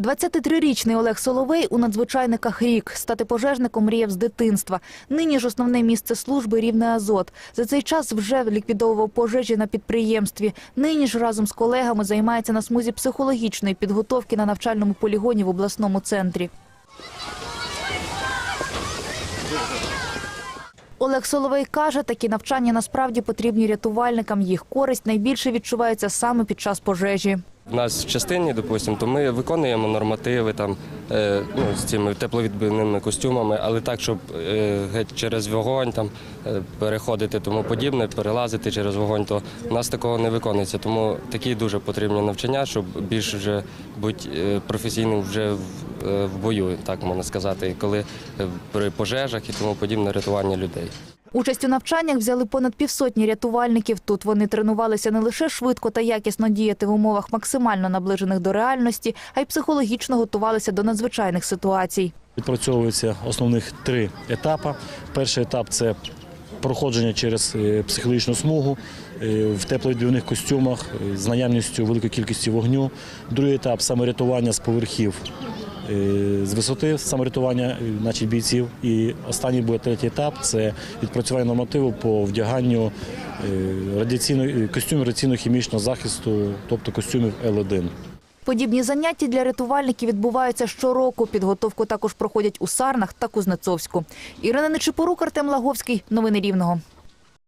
23-річний Олег Соловей у надзвичайниках рік. Стати пожежником мріяв з дитинства. Нині ж основне місце служби – рівне Азот. За цей час вже ліквідовував пожежі на підприємстві. Нині ж разом з колегами займається на смузі психологічної підготовки на навчальному полігоні в обласному центрі. Олег Соловей каже, такі навчання насправді потрібні рятувальникам. Їх користь найбільше відчувається саме під час пожежі. У нас в частині, допустимо, то ми виконуємо нормативи там е, ну, з цими тепловідбивними костюмами, але так, щоб е, геть через вогонь там е, переходити тому подібне, перелазити через вогонь, то у нас такого не виконується. Тому такі дуже потрібні навчання, щоб більш вже бути професійним вже в, е, бою, так можна сказати, коли е, при пожежах і тому подібне рятування людей. Участь у навчаннях взяли понад півсотні рятувальників. Тут вони тренувалися не лише швидко та якісно діяти в умовах максимально наближених до реальності, а й психологічно готувалися до надзвичайних ситуацій. Відпрацьовується основних три етапи. Перший етап це проходження через е, психологічну смугу в тепловідбивних костюмах з наявністю великої кількості вогню. Другий етап саморятування з поверхів з висоти саморятування е, наших бійців. І останній буде третій етап це відпрацювання нормативу по вдяганню е, радіаційної костюмів радіаційно-хімічного захисту, тобто костюмів Л1. Подібні заняття для рятувальників відбуваються щороку. Підготовку також проходять у Сарнах та Кузнецовську. Ірина Нечипорук, Артем Лаговський. Новини Рівного.